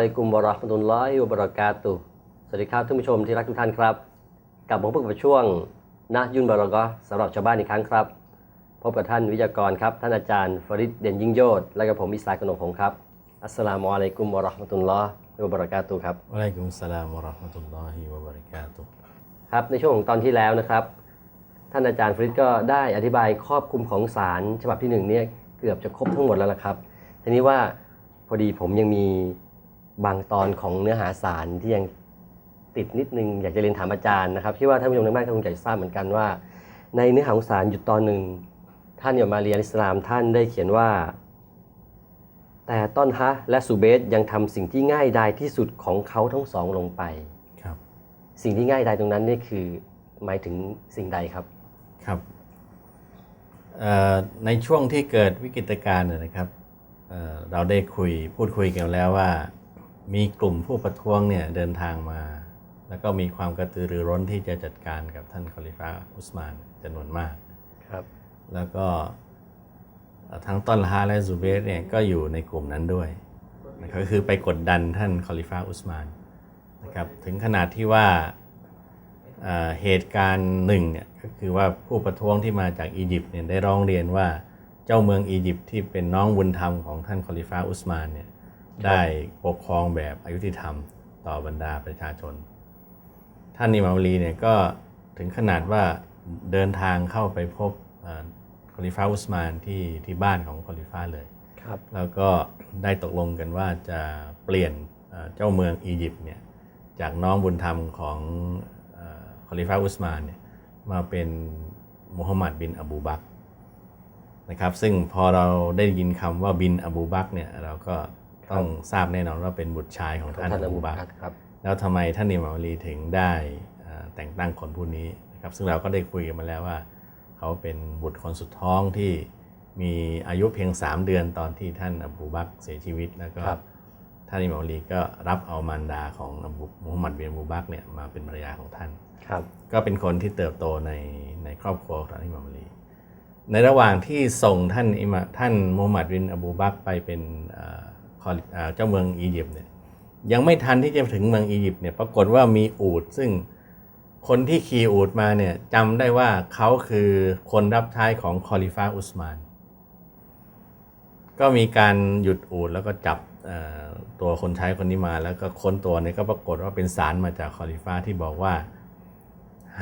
ามุอะลัยกุมวะเราะห์มะตุลลอฮิวะบะเราะกาตุฮ์สวัสดีครับท่านผู้ชมที่รักทุกท่านครับ กลับมาพบกับช่วงนะยุนบารอกอสำหรับชาวบ้านอีกครั้งครับ พบกับท่านวิทยากรครับ ท่านอาจารย์ฟริดเด่นยิ่งโยศและกับผมอิสลามกนกพงศ์ครับอัสสลามุอะลัยกุมวะเราะห์มะตุลลอฮิวะบะเราะกาตุฮ์ครับวะอะลัยกุมสสลามวะเราะห์มะตุลลอฮิวะบะเราะกาตุฮ์ครับในช่วงของตอนที่แล้วนะครับ ท่านอาจารย์ฟริดก็ได้อธิบายครอบคลุมของสารฉบับที่หนึ่งเนี่ยเกือบจะครบทั้งหมดแล้วละครับทีนี้ว่าพอดีผมยังมี บางตอนของเนื้อหาสารที่ยังติดนิดนึง อยากจะเรียนถามอาจารย์นะครับที่ว่าท่านผู้ชมทางบ้านก็คงจะทราบเหมือนกันว่า ในเนื้อหาของสารหยุดตอนหนึ่งท่านยมาเรียนอิสลามท่านได้เขียนว่า แต่ต้นฮะและซูเบสยังทำสิ่งที่ง่ายดายที่สุดของเขาทั้งสองลงไปครับ สิ่งที่ง่ายดายตรงนั้นนี่คือหมายถึงสิ่งใดครับครับเอ่อในช่วงที่เกิดวิกฤตการณ์เนี่ยนะครับเอ่อเราได้คุยพูดคุยกันแล้วว่า มีกลุ่มผู้ประท้วงเนี่ยเดินทางมา แล้วก็มีความกระตือรือร้นที่จะจัดการกับท่านคอลิฟาอุสมานจำนวนมากครับ แล้วก็เอ่อทั้งต้นฮาและซูเบสเนี่ยก็อยู่ในกลุ่มนั้นด้วยนะครับก็คือไปกดดันท่านคอลิฟาอุสมานนะครับถึงขนาดที่ว่าเอ่อเหตุการณ์หนึ่งเนี่ยก็คือว่าผู้ประท้วงที่มาจากอียิปต์เนี่ยได้ร้องเรียนว่าเจ้าเมืองอียิปต์ที่เป็นน้องบุญธรรมของท่านคอลิฟาอุสมานเนี่ย ได้ปกครองแบบอายุติธรรมต่อบรรดาประชาชน ท่านอิหมามอาลีเนี่ยก็ถึงขนาดว่าเดินทางเข้าไปพบอ่าคอลิฟาอุสมานที่ที่บ้านของคอลิฟาเลยครับแล้วก็ได้ตกลงกันว่าจะเปลี่ยนเอ่อเจ้าเมืองอียิปต์เนี่ยจากน้องบุญธรรมของเอ่อคอลิฟาอุสมานเนี่ยมาเป็นมุฮัมมัดบินอบูบักรนะครับซึ่งพอเราได้ยินคำว่าบินอบูบักรเนี่ยเราก็ ต้องทราบแน่นอนว่าเป็นบุตรชายของของท่านท่านออบูบูบับักกรรครับแล้วทำไมท่านอิหม่ามอาลีถึงได้เอ่อแต่งตั้งคนผู้นี้นะครับซึ่งเราก็ได้คุยกันมาแล้วว่า เขาเป็นบุตรคนสุดท้องที่มีอายุเพียง 3 เดือนตอนที่ท่านอบูบักรเสียชีวิตแล้วก็ครับท่านอิหม่ามอาลีก็รับเอามารดาของอบูมุฮัมมัดบินอบูบักรเนี่ยมาเป็นภรรยาของท่านครับก็เป็นคนที่เติบโตในในครอบครัวของท่านอิหม่ามอาลีในระหว่างที่ส่งท่านอิหมาท่านมูฮัมหมัดบินอบูบักรไปเป็น เอ่อคอลิเอ่อเจ้าเมืองอียิปต์เนี่ยยังไม่ทันที่จะถึงเมืองอียิปต์เนี่ยปรากฏว่ามีอูดซึ่งคนที่ขี่อูดมาเนี่ยจำได้ว่าเขาคือคนรับใช้ของคอลิฟาอุสมาน ก็มีการหยุดอูดแล้วก็จับเอ่อตัวคนใช้คนนี้มา แล้วก็ค้นตัวเนี่ยก็ปรากฏว่าเป็นสารมาจากคอลิฟาที่บอกว่า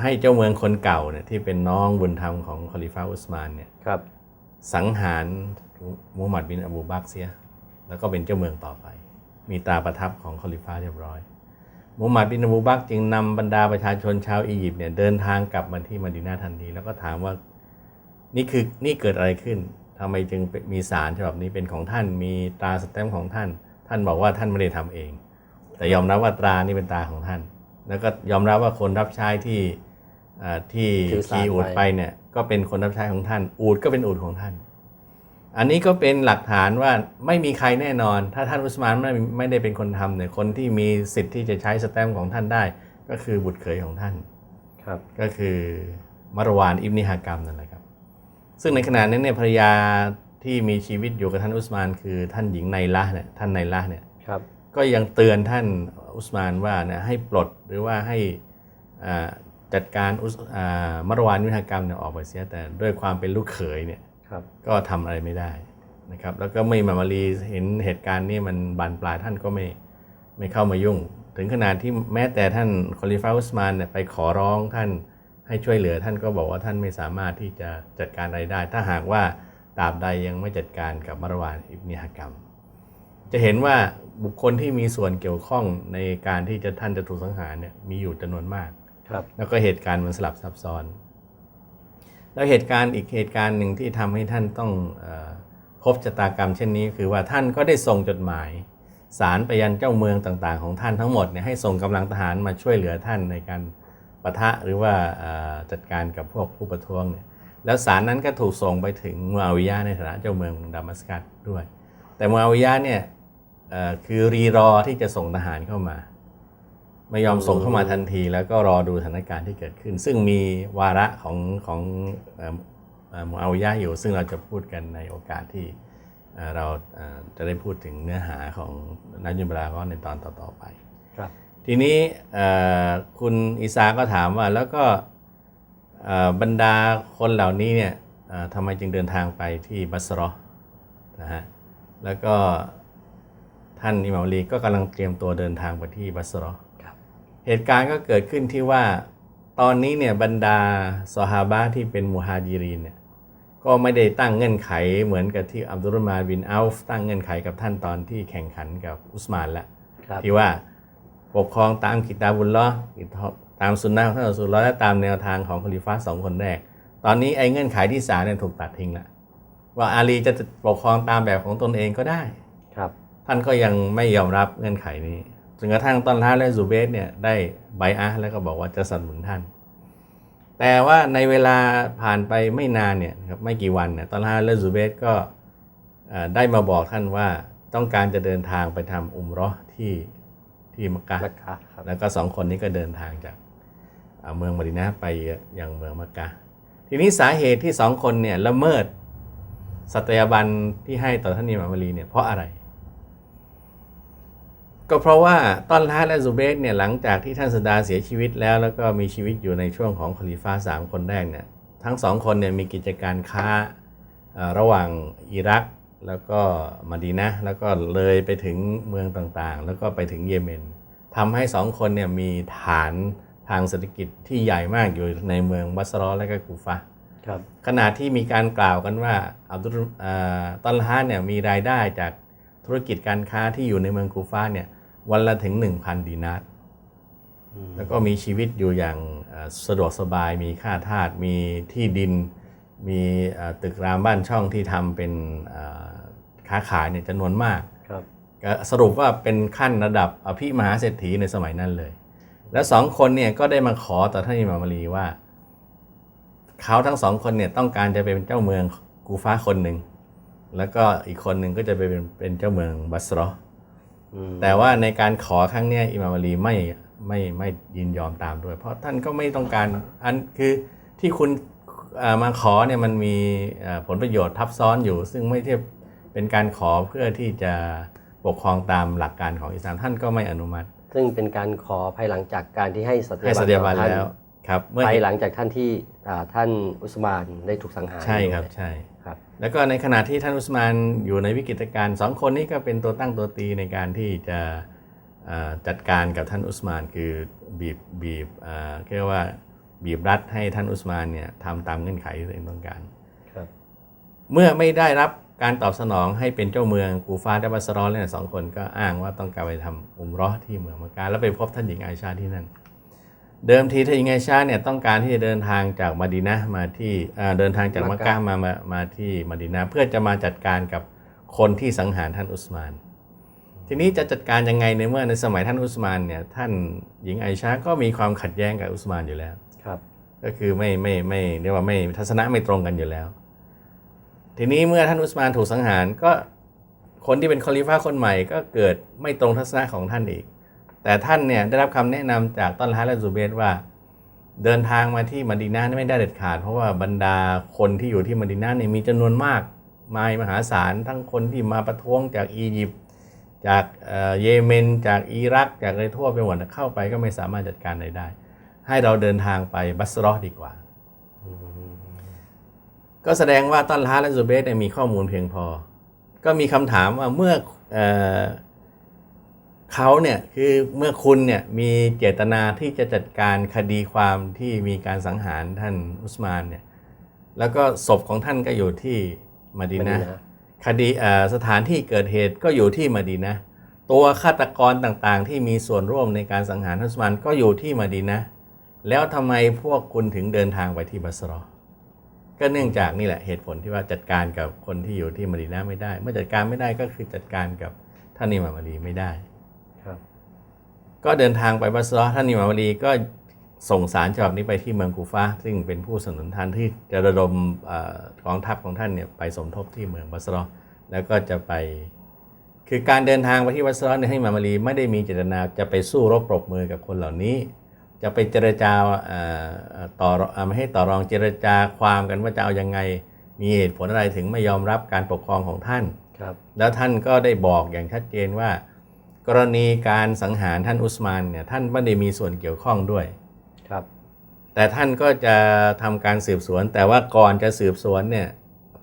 ให้เจ้าเมืองคนเก่าเนี่ยที่เป็นน้องบุญธรรมของคอลิฟาอุสมานเนี่ยครับสังหารมูฮัมหมัดบินอบูบักรเสีย แล้วก็เป็นเจ้าเมืองต่อไป มีตราประทับของคอลิฟาเรียบร้อยมูฮัมหมัดบินอบูบักรจึงนำบรรดาประชาชนชาวอียิปต์เนี่ยเดินทางกลับมาที่มดินาทันที แล้วก็ถามว่านี่คือนี่เกิดอะไรขึ้นทำไมจึงเป็นมีสารฉบับนี้เป็นของท่านมีตราสแตมป์ของท่าน ท่านบอกว่าท่านไม่ได้ทำเอง แต่ยอมรับว่าตรานี่เป็นตราของท่าน แล้วก็ยอมรับว่าคนรับใช้ที่อ่าที่ถือสารขี่อูดไว้ไปเนี่ยก็เป็นคนรับใช้ของท่าน อูดก็เป็นอูดของท่าน อันนี้ก็เป็นหลักฐานว่าไม่มีใครแน่นอน ถ้าท่านอุสมานไม่ไม่ได้เป็นคนทำเนี่ยคนที่มีสิทธิ์ที่จะใช้สแตมป์ของท่านได้ ก็คือบุตรเขยของท่านครับก็คือมารวานอิบนิฮากรรมนั่นแหละครับ ซึ่งในขณะนั้นเนี่ยภรรยาที่มีชีวิตอยู่กับท่านอุสมาน คือท่านหญิงไนละเนี่ยท่านไนละเนี่ยครับก็ยังเตือนท่านอุสมานว่าเนี่ยให้ปลดหรือว่าให้อ่าจัดการอุสอ่ามารวานวิหากรรมเนี่ยออกไปเสียแต่ด้วยความเป็นลูกเขยเนี่ยครับ ก็ทำอะไรไม่ได้นะครับ แล้วก็ไม่มามารีเห็นเหตุการณ์นี้มันบานปลายท่านก็ไม่ไม่เข้ามายุ่ง ถึงขนาดที่แม้แต่ท่านคอลิฟาอุสมานเนี่ยไปขอร้องท่านให้ช่วยเหลือท่านก็บอกว่าท่านไม่สามารถที่จะจัดการอะไรได้ ถ้าหากว่าตราบใดยังไม่จัดการกับมารวานอิบนิฮากรรม จะเห็นว่าบุคคลที่มีส่วนเกี่ยวข้องในการที่จะท่านจะถูกสังหารเนี่ยมีอยู่จำนวนมาก ครับ แล้วก็เหตุการณ์มันสลับซับซ้อน แล้วเหตุการณ์อีกเหตุการณ์หนึ่งที่ทำให้ท่านต้องอพบชะตากรรมเช่นนี้ คือว่าท่านก็ได้ส่งจดหมาย สารไปยันเจ้าเมืองต่างๆ ของท่านทั้งหมดเนี่ยให้ส่งกำลังทหารมาช่วยเหลือท่านในการปะทะหรือว่าจัดการกับพวกผู้ประท้วงเนี่ยแล้วสารนั้นก็ถูกส่งไปถึงมูอาวิยะในฐานะเจ้าเมืองดามัสกัสด้วย แต่มูอาวิยะเนี่ยคือรีรอที่จะส่งทหารเข้ามา ไม่ยอมส่งเข้ามาทันที แล้วก็รอดูสถานการณ์ที่เกิดขึ้น ซึ่งมีวาระของของเอ่อเอ่อมูอาวิยะห์อยู่ ซึ่งเราจะพูดกันในโอกาสที่เอ่อเราเอ่อจะได้พูดถึงเนื้อหาของนักยุบราก็ในตอนต่อๆไปครับทีนี้เอ่อคุณอีสาก็ถามว่าแล้วก็เอ่อบรรดาคนเหล่านี้เนี่ยเอ่อทำไมจึงเดินทางไปที่บัสเรอนะฮะแล้วก็ท่านอิหม่ามอาลีก็กำลังเตรียมตัวเดินทางไปที่บัสเรอครับ เหตุการณ์ก็เกิดขึ้นที่ว่า ตอนนี้เนี่ยบรรดาซอฮาบะห์ที่เป็นมุฮาจิรินเนี่ยก็ไม่ได้ตั้งเงื่อนไขเหมือนกับที่อับดุลรหมานบินอัลฟตั้งเงื่อนไขกับท่านตอนที่แข่งขันกับอุสมานแล้วครับที่ว่าปกครองตามกิตาบุลลอฮ์ตามสุนนะของท่านอัลลอฮ์สุลลอฮ์และตามแนวทางของคอลิฟ้าสองคนแรก ตอนนี้ไอ้เงื่อนไขที่สามเนี่ยถูกตัดทิ้งละว่าอาลีจะปกครองตามแบบของตนเองก็ได้ครับ ท่านก็ยังไม่ยอมรับเงื่อนไขนี้ จนกระทั่งตอนท้ายและซูเบสเนี่ยได้ไบอะห์แล้วก็บอกว่าจะสนับสนุนท่าน แต่ว่าในเวลาผ่านไปไม่นานเนี่ยนะครับไม่กี่วันเนี่ยตอนท้ายและซูเบสก็เอ่อได้มาบอกท่านว่าต้องการจะเดินทางไปทำอุมเรอที่ที่มักกะฮ์มักกะครับแล้วก็สองคนนี้ก็เดินทางจากเอ่อเมืองมะดินะห์ไปยังเมืองมักกะฮ์ทีนี้สาเหตุที่สองคนเนี่ยละเมิดสัตยาบันที่ให้ต่อท่านอิหม่ามอาลีเนี่ยเพราะอะไร ก็เพราะว่าตอนลาและซูเบสเนี่ยหลังจากที่ท่านสดาเสียชีวิตแล้ว แล้วก็มีชีวิตอยู่ในช่วงของคอลิฟ้าสามคนแรกเนี่ยทั้งสองคนเนี่ยมีกิจการค้าเอ่อระหว่างอิรักแล้วก็มาดีนะห์แล้วก็เลยไปถึงเมืองต่างๆ แล้วก็ไปถึงเยเมนทำให้สองคนเนี่ยมีฐานทางเศรษฐกิจที่ใหญ่มากอยู่ในเมืองบัสรอและก็กูฟะห์ครับขณะที่มีการกล่าวกันว่าอับดุลเอ่อตอนลฮาเนี่ยมีรายได้จากธุรกิจการค้าที่อยู่ในเมืองกูฟาเนี่ย วันละถึง 1,000 ดีนาร์แล้วก็มีชีวิตอยู่อย่างเอ่อสะดวกสบายมีค่าทาสมีที่ดิน มีเอ่อตึกรามบ้านช่องที่ทำเป็นเอ่อค้าขายเนี่ยจำนวนมากครับก็สรุปว่าเป็นขั้นระดับอภิมหาเศรษฐีในสมัยนั้นเลย แล้วสองคนเนี่ยก็ได้มาขอต่อท่านอิหม่ามอาลีว่า เขาทั้งสองคนเนี่ยต้องการจะเป็นเจ้าเมืองกูฟ้าคนหนึ่งแล้วก็อีกคนหนึ่งก็จะไปเป็นเป็นเจ้าเมืองบัสรออืม แต่ว่าในการขอครั้งเนี้ยอิหม่ามอาลีไม่ไม่ไม่ยินยอมตามด้วย เพราะท่านก็ไม่ต้องการอันคือที่คุณเอ่อมาขอเนี่ยมันมีเอ่อผลประโยชน์ทับซ้อนอยู่ ซึ่งไม่ใช่เป็นการขอเพื่อที่จะปกครองตามหลักการของอิสลามท่านก็ไม่อนุมัติ ซึ่งเป็นการขอภายหลังจากการที่ให้สัตยาให้บันสัตยาบันต่อท่แล้วครับเมื่อภายหลังจากท่านที่อ่าท่านอุสมานได้ถูกสังหารใช่ครับด้วยใช่ครับ แล้วก็ในขณะที่ท่านอุสมานอยู่ในวิกฤตการณ์สองคนนี้ก็เป็นตัวตั้งตัวตีในการที่จะเอ่อจัดการกับท่านอุสมานคือบีบบีบเอ่อเรียกว่าบีบรัดให้ท่านอุสมานเนี่ยทำตามเงื่อนไขที่ตัวเองต้องการครับเมื่อไม่ได้รับการตอบสนองให้เป็นเจ้าเมืองกูฟาและบัสรอเนี่ยสองคนก็อ้างว่าต้องการไปทำอุมเรอที่เมืองมักกะแล้วไปพบท่านหญิงไอชาที่นั่น เดิมทีท่านหญิงไอชาเนี่ยต้องการที่จะเดินทางจากมาดีนะห์มาที่เอ่อเดินทางจากมักกะมามามาที่มาดีนะห์เพื่อจะมาจัดการกับคนที่สังหารท่านอุสมาน ทีนี้จะจัดการยังไงในเมื่อในสมัยท่านอุสมานเนี่ยท่านหญิงไอชาก็มีความขัดแย้งกับอุสมานอยู่แล้วครับก็คือไม่ไม่ไม่เรียกว่าไม่ทัศนะไม่ตรงกันอยู่แล้ว ทีนี้เมื่อท่านอุสมานถูกสังหารก็คนที่เป็นคอลิฟ้าคนใหม่ก็เกิดไม่ตรงทัศนะของท่านอีก แต่ท่านเนี่ยได้รับคำแนะนำจากต้นฮาและซูเบสว่า เดินทางมาที่มดีนาไม่ได้เด็ดขาด เพราะว่าบรรดาคนที่อยู่ที่มดีนาเนี่ยมีจำนวนมากมายมหาศาลทั้งคนที่มาประท้วงจากอียิปต์จากเยเมน จากอิรัก จากอะไรทั่วไปหมดเข้าไปก็ไม่สามารถจัดการใดได้ ให้เราเดินทางไปบัสรอดีกว่า ก็แสดงว่าต้นฮาและซูเบสเนี่ยมีข้อมูลเพียงพอ ก็มีคำถามว่าเมื่อ เออเขาเนี่ยคือเมื่อคุณเนี่ยมีเจตนาที่จะจัดการคดีความที่มีการสังหารท่านอุสมานเนี่ยแล้วก็ศพของท่านก็อยู่ที่มาดีนะห์มะดีนะห์คดีเอ่อสถานที่เกิดเหตุก็อยู่ที่มาดีนะห์ตัวฆาตกรต่างๆ ที่มีส่วนร่วมในการสังหารท่านอุสมานก็อยู่ที่มาดีนะห์แล้วทำไมพวกคุณถึงเดินทางไปที่บัสรอก็เนื่องจากนี่แหละเหตุผลที่ว่าจัดการกับคนที่อยู่ที่มะดีนะห์ไม่ได้ เมื่อจัดการไม่ได้ก็คือจัดการกับท่านอิหม่ามอาลีไม่ได้ครับ ก็เดินทางไปบัสรอท่านอิหม่ามอาลีก็ส่งสารฉบับนี้ไปที่เมืองกูฟาซึ่งเป็นผู้สนับสนุนท่านที่จะระดมเอ่อกองทัพของท่านเนี่ยไปสมทบที่เมืองบัสรอแล้วก็จะไป คือการเดินทางไปที่บัสรอเนี่ยให้อิหม่ามอาลีไม่ได้มีเจตนาจะไปสู้รบปรบมือกับคนเหล่านี้ จะไปเจรจาเอ่อเอ่อต่อเอ่อไม่ให้ต่อรองเจรจาความกันว่าจะเอายังไง มีเหตุผลอะไรถึงไม่ยอมรับการปกครองของท่านครับแล้วท่านก็ได้บอกอย่างชัดเจนว่า กรณีการสังหารท่านอุสมานเนี่ยท่านไม่ได้มีส่วนเกี่ยวข้องด้วยครับ แต่ท่านก็จะทำการสืบสวน แต่ว่าก่อนจะสืบสวนเนี่ย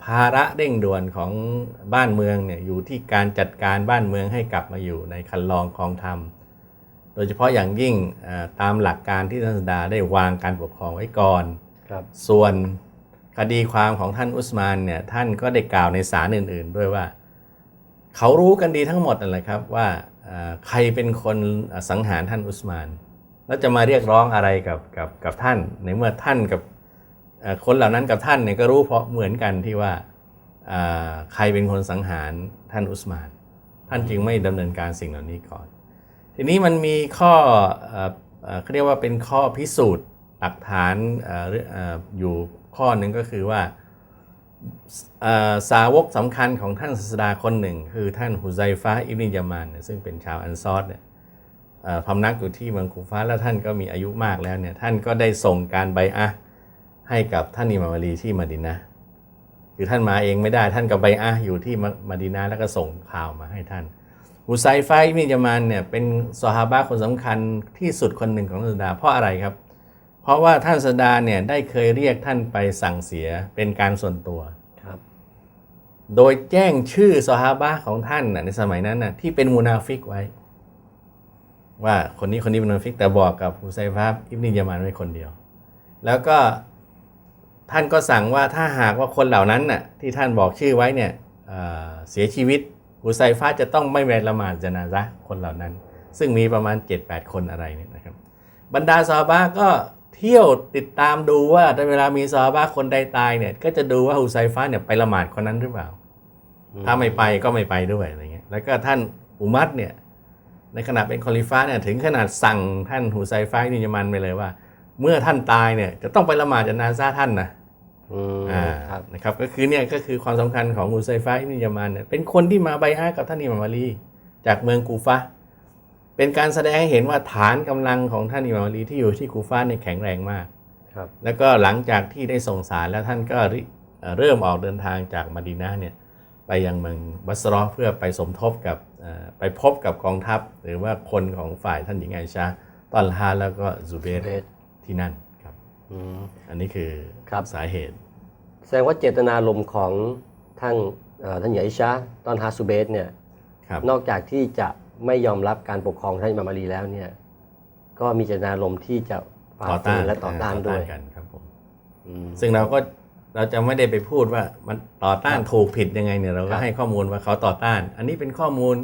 ภาระเร่งด่วนของบ้านเมืองเนี่ยอยู่ที่การจัดการบ้านเมืองให้กลับมาอยู่ในคันลองคลองธรรม โดยเฉพาะอย่างยิ่งเอ่อตามหลักการที่ท่านสดาได้วางการปกครองไว้ก่อนครับส่วนคดีความของท่านอุสมานเนี่ยท่านก็ได้กล่าวในศาลอื่น ๆ ด้วยว่า เขารู้กันดีทั้งหมดนั่นแหละครับว่าเอ่อ ใครเป็นคนสังหารท่านอุสมาน แล้วจะมาเรียกร้องอะไรกับกับกับท่านในเมื่อท่านกับคนเหล่านั้นกับท่านเนี่ยก็รู้เพราะเหมือนกันที่ว่าใครเป็นคนสังหารท่านอุสมาน ท่านจึงไม่ดำเนินการสิ่งเหล่านี้ก่อน ทีนี้มันมีข้อเขาเรียกว่าเป็นข้อพิสูจน์หลักฐานอออยู่ข้อหนึ่งก็คือว่า สาวกสำคัญของท่านศาสดาคนหนึ่ง คือท่านฮุไซฟะอิบนิยามานซึ่งเป็นชาวอันซอรเนี่ยพำนักอยู่ที่เมืองคูฟ้าแล้วท่านก็มีอายุมากแล้วเนี่ยท่านก็ได้ส่งการใบอะให้กับท่านอิมามาลีที่มะดินะคือท่านมาเองไม่ได้ท่านกับใบอะอยู่ที่มะมะดินะแล้วก็ส่งข่าวมาให้ท่านอุไซฟะอิบนิยามานเนี่ยเป็นซอฮาบะคนสำคัญที่สุดคนหนึ่งของศาสดาเพราะอะไรครับ เพราะว่าท่านศาสดาเนี่ยได้เคยเรียกท่านไปสั่งเสียเป็นการส่วนตัว โดยแจ้งชื่อซอฮาบะของท่านนะในสมัยนั้นนะที่เป็นมูนาฟิกไว้ ว่าคนนี้คนนี้เป็นมูนาฟิกแต่บอกกับอุไซฟะอิบนิยามานไว้คนเดียว แล้วก็ท่านก็สั่งว่าถ้าหากว่าคนเหล่านั้นน่ะที่ท่านบอกชื่อไว้เนี่ยเเสียชีวิตอุไซฟะจะต้องไม่แวละหมาดจนาซะคนเหล่านั้น ซึ่งมีประมาณ 7-8 คนอะไรเนี่ยนะครับ บรรดาซอฮาบะก็ เที่ยวติดตามดูว่าเวลามีซอฮาบะคนใดตายเนี่ย ก็จะดูว่าอุไซฟะเนี่ยไปละหมาดคนนั้นหรือเปล่า ถ้าไม่ไปก็ไม่ไปด้วยอะไรเงี้ยแล้วก็ท่านอุมัดเนี่ย ในขณะเป็นคอลิฟ้าเนี่ยถึงขนาดสั่งท่านฮุไซฟะอิบนิยามันไปเลยว่า เมื่อท่านตายเนี่ย จะต้องไปละหมาดจนาซาท่านนะอืมอ่าครับนะครับก็คือเนี่ยก็คือความสำคัญของฮุไซฟะอิบนิยามันเนี่ยเป็นคนที่มาไบอะห์กับท่านอิหม่ามอาลีจากเมืองกูฟะห์ เป็นการแสดงให้เห็นว่าฐานกำลังของท่านอิหม่ามอาลีที่อยู่ที่กูฟะห์เนี่ยแข็งแรงมากครับแล้วก็หลังจากที่ได้ส่งสารแล้วท่านก็ริเอ่อเริ่มออกเดินทางจากมะดีนะห์เนี่ยไปยังเมืองบัสรอห์เพื่อไปสมทบกับเอ่อไปพบกับกองทัพ หรือว่าคนของฝ่ายท่านหญิงไอชาตอนลฮาแล้วก็ซูเบรเบสที่นั่นครับอืมอันนี้คือครับสาเหตุ แสดงว่าเจตนารมณ์ของท่านเอ่อท่านหญิงอิชาตอนฮาซูเบสเนี่ยครับนอกจากที่จะ ไม่ยอมรับการปกครองท่านอิหม่ามอาลีแล้วเนี่ยก็มีเจตนารมณ์ที่จะฝ่าต่อฝืต้านนและต่อต้านด้วยกันครับผมอืมซึ่งเราก็เราจะไม่ได้ไปพูดว่ามันต่อต้านถูกผิดยังไงเนี่ยเราคก็รับให้ข้อมูลว่าเขาต่อต้าน อันนี้เป็นข้อมูล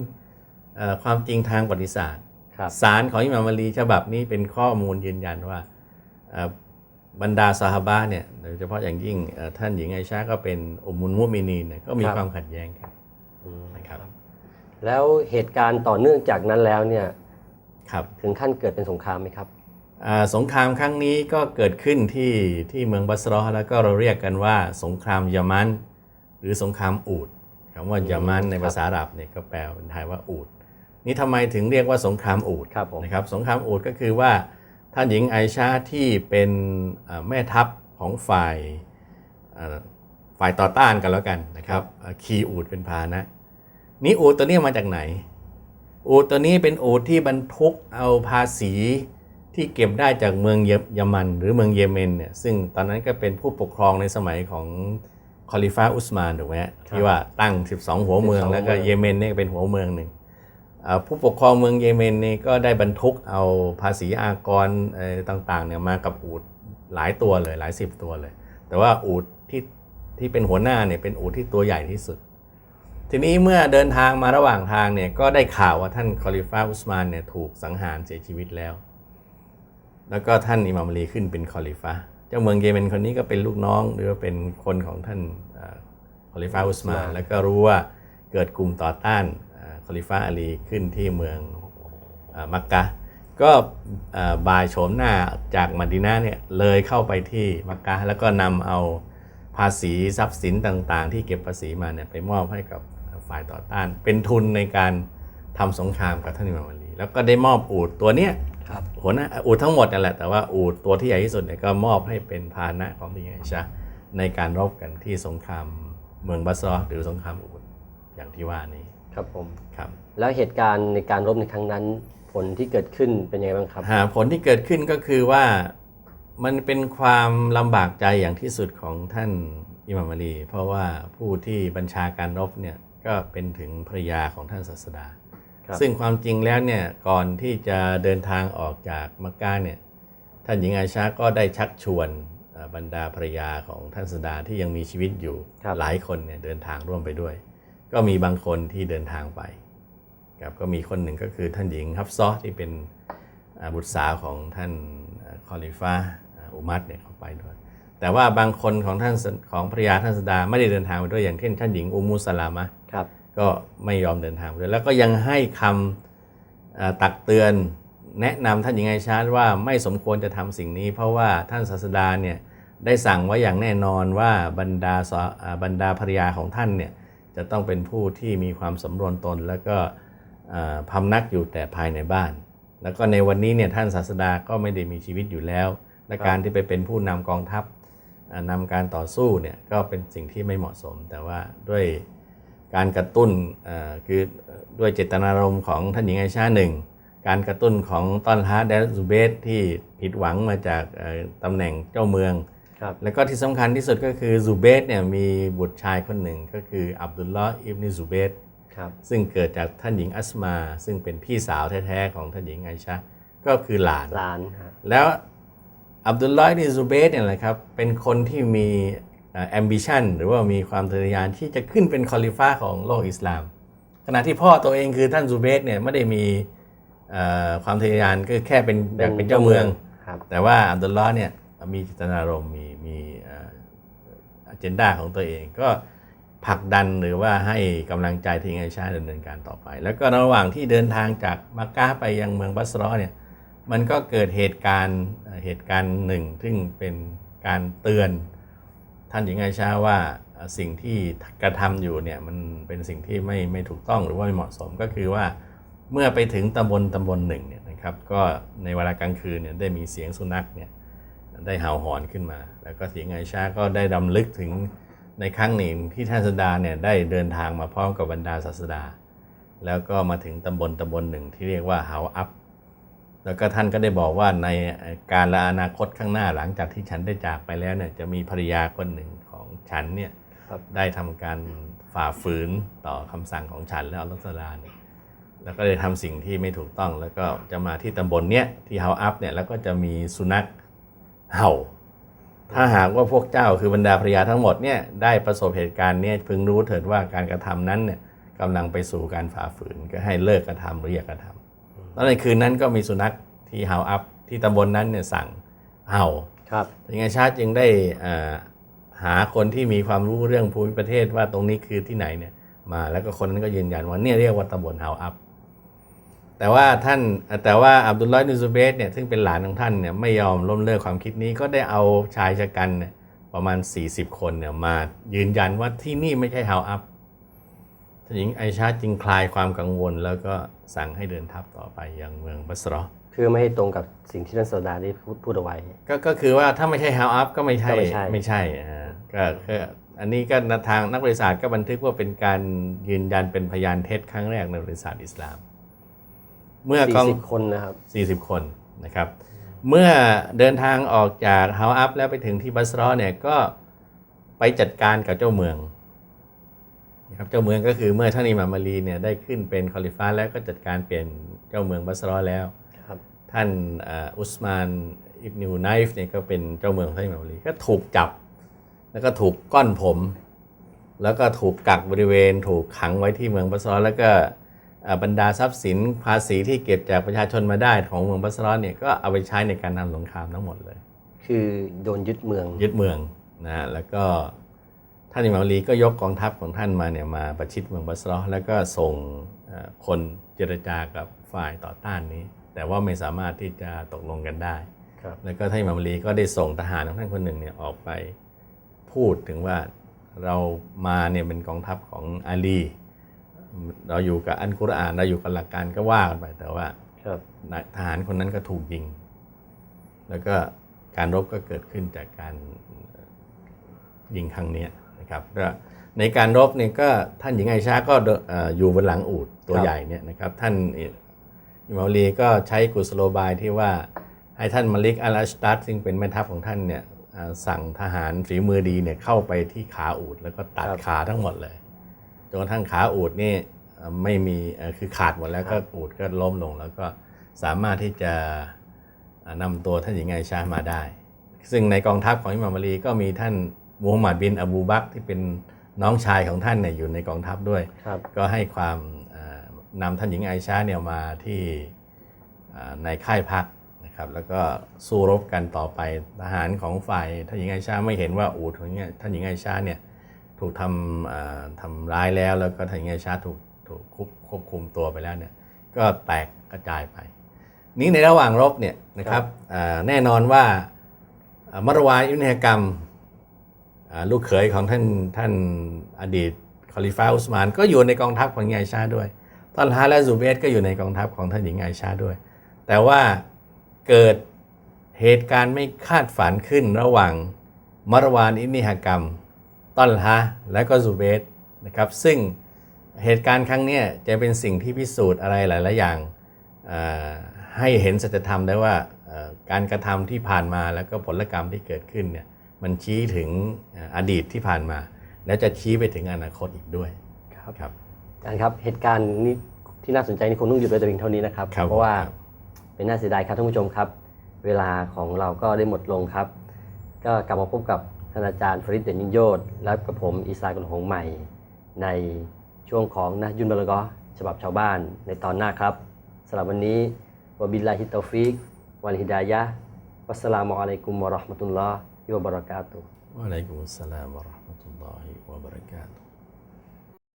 เอ่อความจริงทางประวัติศาสตร์ครับสารของอิหม่ามอาลีฉบับนี้เป็นข้อมูลยืนยันว่าเอ่อบรรดาซาฮาบะเนี่ยโดยเฉพาะอย่างยิ่งเอ่อท่านหญิงไอชาก็เป็นอุมมุลมุมินีนเนี่ยก็มีครับความขัดแย้งกันอืมนะครับ แล้วเหตุการณ์ต่อเนื่องจากนั้นแล้วเนี่ยครับถึงขั้นเกิดเป็นสงครามไหมครับอ่าสงครามครั้งนี้ก็เกิดขึ้นที่ที่เมืองบัสรอห์แล้วก็เราเรียกกันว่าสงครามยามัน หรือสงครามอูดคำว่ายามันในภาษาอาหรับเนี่ยก็แปลเป็นไทยว่าอูดนี่ทำไมถึงเรียกว่าสงครามอูดครับผมนะครับสงครามอูดก็คือว่าท่านหญิงไอชาที่เป็นเอ่อแม่ทัพของฝ่ายเอ่อฝ่ายต่อต้านกันแล้วกันนะครับเอ่อขี่อูดเป็นพาหนะ นี่อูดตัวนี้มาจากไหน อูดตัวนี้เป็นอูดที่บรรทุกเอาภาษีที่เก็บได้จากเมืองเยยามัน หรือเมืองเยเมนเนี่ยซึ่งตอนนั้นก็เป็นผู้ปกครองในสมัยของคอลิฟ้าอุสมานถูกไหมฮะที่ว่าตั้ง 12 หัวเมือง12แล้วก็เมืองเยเมนเนี่ยเป็นหัวเมืองหนึ่งเอ่อผู้ปกครองเมืองเยเมนนี่ก็ได้บรรทุกเอาภาษีอากรเอ่อต่างๆเนี่ยมากับอูดหลายตัวเลยหลายสิบตัวเลย แต่ว่าอูดที่ที่เป็นหัวหน้าเนี่ยเป็นอูดที่ตัวใหญ่ที่สุด ทีนี้เมื่อเดินทางมาระหว่างทางเนี่ยก็ได้ข่าวว่าท่านคอลิฟ้าอุสมานเนี่ยถูกสังหารเสียชีวิตแล้ว แล้วก็ท่านอิหม่ามอาลีขึ้นเป็นคอลิฟ้าเจ้าเมืองเยเมนคนนี้ก็เป็นลูกน้อง หรือว่าเป็นคนของท่านเอ่อคอลิฟ้าอุสมาน แล้วก็รู้ว่าเกิดกลุ่มต่อต้านเอ่อคอลิฟ้าอาลีขึ้นที่เมืองเอ่อมักกะก็เอ่อบ่ายโฉมหน้าจากมะดีนะห์เนี่ยเลยเข้าไปที่มักกะแล้วก็นำเอาภาษีทรัพย์สินต่างๆ ที่เก็บภาษีมาเนี่ยไปมอบให้กับ ฝ่ายต่อต้าน เป็นทุนในการทำสงครามกับท่านอิหม่ามอาลีแล้วก็ได้มอบอูดตัวเนี้ยครับหัวหน้าอูดทั้งหมดนั่นแหละแต่ว่าอูดตัวที่ใหญ่ที่สุดเนี่ยก็มอบให้เป็นพาหนะของที่ไอชาในการรบกันที่สงครามเมืองบัสรอห์หรือสงครามอูดยอย่างที่ว่านี้ครับผมครับ แล้วเหตุการณ์ในการรบในครั้งนั้น ผลที่เกิดขึ้นเป็นยังไงบ้างครับหาผลที่เกิดขึ้นก็คือว่ามันเป็นความลำบากใจอย่างที่สุดของท่านอิหมัมอาลีเพราะว่าผู้ที่บัญชาการรบเนี่ย ก็เป็นถึงภรรยาของท่านศาสดาครับซึ่งความจริงแล้วเนี่ยก่อนที่จะเดินทางออกจากมักกะเนี่ยท่านหญิงอาชาก็ได้ชักชวนเอ่อบรรดาภรรยาของท่านศาสดาที่ยังมีชีวิตอยู่ครับหลายคนเนี่ยเดินทางร่วมไปด้วย ก็มีบางคนที่เดินทางไปครับก็มีคนหนึ่งก็คือท่านหญิงฮับซอที่เป็นอ่าบุตรสาวของท่านอ่าคอลิฟาอ่าอุมัดเนี่ยเขาไปด้วย แต่ว่าบางคนของท่านสของภรรยาท่านศาสดาไม่ได้เดินทางไปด้วยอย่างเช่นท่านหญิงอุมมุสลามะครับ ก็ไม่ยอมเดินทางไปด้วยแล้วก็ยังให้คำเอ่อตักเตือนแนะนำท่านหญิงไอชาร์ว่าไม่สมควรจะทำสิ่งนี้ เพราะว่าท่านศาสดาเนี่ยได้สั่งไว้อย่างแน่นอนว่าบรรดาสอ่าบรรดาภรรยาของท่านเนี่ยจะต้องเป็นผู้ที่มีความสำรวมตน แล้วก็เอ่อพำนักอยู่แต่ภายในบ้าน แล้วก็ในวันนี้เนี่ยท่านศาสดาก็ไม่ได้มีชีวิตอยู่แล้ว และการที่ไปเป็นผู้นำกองทัพอ่า นำการต่อสู้เนี่ยก็เป็นสิ่งที่ไม่เหมาะสม แต่ว่าด้วยการกระตุ้นเอ่อคือด้วยเจตนารมณ์ของท่านหญิงไอชาหนึ่งการกระตุ้นของตอนฮาร์ดแดซูเบสที่ผิดหวังมาจากเอ่อตำแหน่งเจ้าเมืองครับแล้วก็ที่สำคัญที่สุดก็คือซูเบสเนี่ยมีบุตรชายคนหนึ่งก็คืออับดุลลอฮ์อิบนิซูเบสครับซึ่งเกิดจากท่านหญิงอัสมา ซึ่งเป็นพี่สาวแท้ๆของท่านหญิงไอชาก็คือหลานลานฮะแล้ว อับดุลลอฮ์อิบนิซูเบสเนี่ยแหละครับเป็นคนที่มีแอมบิชันหรือว่ามีความทะเยอทะยานที่จะขึ้นเป็นคอลิฟ้าของโลกอิสลาม ขณะที่พ่อตัวเองคือท่านซูเบสเนี่ยไม่ได้มีเอ่อความทะเยอทะยานก็แค่เป็นอยากเป็นเจ้าเมืองครับแต่ว่าอับดุลลอฮ์เนี่ยมีเจตนารมณ์มีมีอเจนดาของตัวเองก็ผลักดันหรือว่าให้กำลังใจทีงไอชาดำเนินการต่อไป แล้วก็ระหว่างที่เดินทางจากมักกะไปยังเมืองบัสรอเนี่ย มันก็เกิดเหตุการณ์เหตุการณ์หนึ่ง ซึ่งเป็นการเตือนท่านหญิงไอชาว่าสิ่งที่กระทำอยู่เนี่ยมันเป็นสิ่งที่ไม่ไม่ถูกต้องหรือว่าไม่เหมาะสมก็คือว่าเมื่อไปถึงตำบลตำบลหนึ่งเนี่ยนะครับก็ในเวลากลางคืนเนี่ยได้มีเสียงสุนัขเนี่ยได้เห่าหอนขึ้นมา แล้วก็เสียงไอชาก็ได้ดำลึกถึงในครั้งหนึ่งที่ท่านสดาเนี่ยได้เดินทางมาพร้อมกับบรรดาศาสดา แล้วก็มาถึงตำบลตำบลหนึ่งที่เรียกว่าเฮาอัพ แล้วก็ท่านก็ได้บอกว่าในการละอนาคตข้างหน้าหลังจากที่ฉันได้จากไปแล้วเนี่ยจะมีภรรยาคนหนึ่งของฉันเนี่ยครับได้ทำการฝ่าฝืนต่อคำสั่งของฉันและอัลลอฮฺตะอาลาเนี่ยแล้วก็ได้ทำสิ่งที่ไม่ถูกต้อง แล้วก็จะมาที่ตำบลเนี้ยที่เฮาอัพเนี่ยแล้วก็จะมีสุนัขเห่า ถ้าหากว่าพวกเจ้าคือบรรดาภรรยาทั้งหมดเนี่ยได้ประสบเหตุการณ์เนี่ยพึงรู้เถิดว่าการกระทำนั้นเนี่ยกำลังไปสู่การฝ่าฝืนก็ให้เลิกกระทำหรืออย่ากระทำ แล้วในคืนนั้นก็มีสุนัขที่เห่าอัพที่ตำบลนั้นเนี่ยสั่งเห่าครับยังไงชาติจึงได้เอ่อหาคนที่มีความรู้เรื่องภูมิประเทศว่าตรงนี้คือที่ไหนเนี่ยมาแล้วก็คนนั้นก็ยืนยันว่าเนี่ยเรียกว่าตำบลเฮาอัพ แต่ว่าท่านแต่ว่าอับดุลลอฮ์นิซูเบสเนี่ยซึ่งเป็นหลานของท่านเนี่ยไม่ยอมล้มเลิกความคิดนี้ก็ได้เอาชายชะกันเนี่ยประมาณ 40 คนเนี่ยมายืนยันว่าที่นี่ไม่ใช่เฮาอัพท่านหญิงไอชาจึงคลายความกังวล แล้วก็สั่งให้เดินทัพต่อไปยังเมืองบัสรอเพื่อไม่ให้ตรงกับสิ่งที่ท่านศาสดาได้พูดพูดเอาไว้ ก็ก็คือว่าถ้าไม่ใช่ How Up ก็ไม่ใช่ก็ไม่ใช่ ไม่ใช่อ่าก็ก็อันนี้ก็ทางนักบริษัทก็บันทึกว่าเป็นการยืนยันเป็นพยานเท็จครั้งแรกในบริษัทอิสลาม เมื่อกอง 40 คนนะครับ 40 คนนะครับ เมื่อเดินทางออกจาก How Up แล้วไปถึงที่บัสรอเนี่ยก็ไปจัดการกับเจ้าเมือง นะครับเจ้าเมืองก็คือเมื่อท่านอิหม่ามมาลีเนี่ยได้ขึ้นเป็นคอลิฟ้าแล้วก็จัดการเปลี่ยนเจ้าเมืองบัสรอแล้วครับท่านเอ่ออุสมานอิบนิวไนฟ์เนี่ยก็เป็นเจ้าเมืองของท่านอิหม่ามอาลีก็ถูกจับ แล้วก็ถูกก้อนผม แล้วก็ถูกกักบริเวณ ถูกขังไว้ที่เมืองบัสรอแล้วก็เอ่อบรรดาทรัพย์สินภาษีที่เก็บจากประชาชนมาได้ของเมืองบัสรอเนี่ยก็เอาไปใช้ในการทำสงครามทั้งหมดเลย คือโดนยึดเมืองยึดเมืองนะฮะแล้วก็ ท่านอิหม่ามอาลีก็ยกกองทัพของท่านมาเนี่ยมาประชิดเมืองบัสรอแล้วก็ส่งเอ่อคนเจรจากับฝ่ายต่อต้านนี้ แต่ว่าไม่สามารถที่จะตกลงกันได้ครับแล้วก็ท่านอิหม่ามอาลีก็ได้ส่งทหารของท่านคนหนึ่งเนี่ยออกไปพูดถึงว่าเรามาเนี่ยเป็นกองทัพของอาลีเราอยู่กับอันกุรอานเราอยู่กับหลักการก็ว่ากันไปแต่ว่าครับทหารคนนั้นก็ถูกยิง แล้วก็การรบก็เกิดขึ้นจากการยิงครั้งเนี้ย นะนะครับก็ในการรบเนี่ยก็ท่านหญิงไอชาก็เดินเอ่ออยู่บนหลังอูฐตัวครับใหญ่เนี่ยนะครับท่านอิมาลีก็ใช้กุศโลบายที่ว่าให้ท่านมาลิกอัลอัชตัดซึ่งเป็นแม่ทัพของท่านเนี่ยเอ่อสั่งทหารฝีมือดีเนี่ยเข้าไปที่ขาอูฐแล้วก็ตัดขาทั้งหมดเลยจนกระทั่งขาอูฐนี่เอ่อไม่มีเอ่อคือขาดหมดแล้วก็อูฐก็ล้มลง แล้วก็สามารถที่จะเอ่อนำตัวท่านหญิงไอชามาได้ ซึ่งในกองทัพของอิหม่ามอาลีก็มีท่าน มูฮัมหมัดบินอบูบักรที่เป็นน้องชายของท่านเนี่ยอยู่ในกองทัพด้วยครับก็ให้ความเอ่อนำท่านหญิงไอชาเนี่ยมาที่เอ่อในค่ายพักนะครับแล้วก็สู้รบกันต่อไปทหารของฝ่ายท่านหญิงไอชาไม่เห็นว่าอูฐของเนี่ยท่านหญิงไอชาเนี่ยถูกทำเอ่อทำร้ายแล้วแล้วก็ท่านหญิงไอชาถูกถูกควบควบคุมตัวไปแล้วเนี่ยก็แตกกระจายไป นี้ในระหว่างรบเนี่ยนะครับเอ่อแน่นอนว่าเอ่อมารวานอิบเนฮกรรมอ่า ลูกเขยของท่านท่านอดีตคอลิฟ้าอุสมาน ก็อยู่ในกองทัพของหญิงไอชาด้วย ตอนฮาและซูเบสก็อยู่ในกองทัพของท่านหญิงไอชาด้วย แต่ว่าเกิดเหตุการณ์ไม่คาดฝันขึ้นระหว่างมารวานอิบเนฮกรรมตอนฮะและก็ซูเบสนะครับ ซึ่งเหตุการณ์ครั้งนี้จะเป็นสิ่งที่พิสูจน์อะไรหลาย ๆ อย่างให้เห็นสัจธรรมได้ว่าการกระทำที่ผ่านมาแล้วก็ผลกรรมที่เกิดขึ้นเนี่ย มันชี้ถึงเอ่ออดีตที่ผ่านมา แล้วจะชี้ไปถึงอนาคตอีกด้วยครับครับอาจารย์ครับเหตุการณ์นี้ที่น่าสนใจนี่คงต้องหยุดไว้แต่เพียงเท่านี้นะครับครับเพราะว่าครับเป็นน่าเสียดายครับท่านผู้ชมครับ เวลาของเราก็ได้หมดลงครับ ก็กลับมาพบกับท่านอาจารย์ฟริดเดนยิงโยศและกับผมอิสรากุลหงส์ใหม่ ในช่วงของนะยุนบาลกอฉบับชาวบ้านในตอนหน้าครับสำหรับวันนี้วะบิลลาฮิตตอฟิกวัลฮิดายะฮ์วัสสลามุอะลัยกุมวะเราะห์มะตุลลอฮิ วะบะเร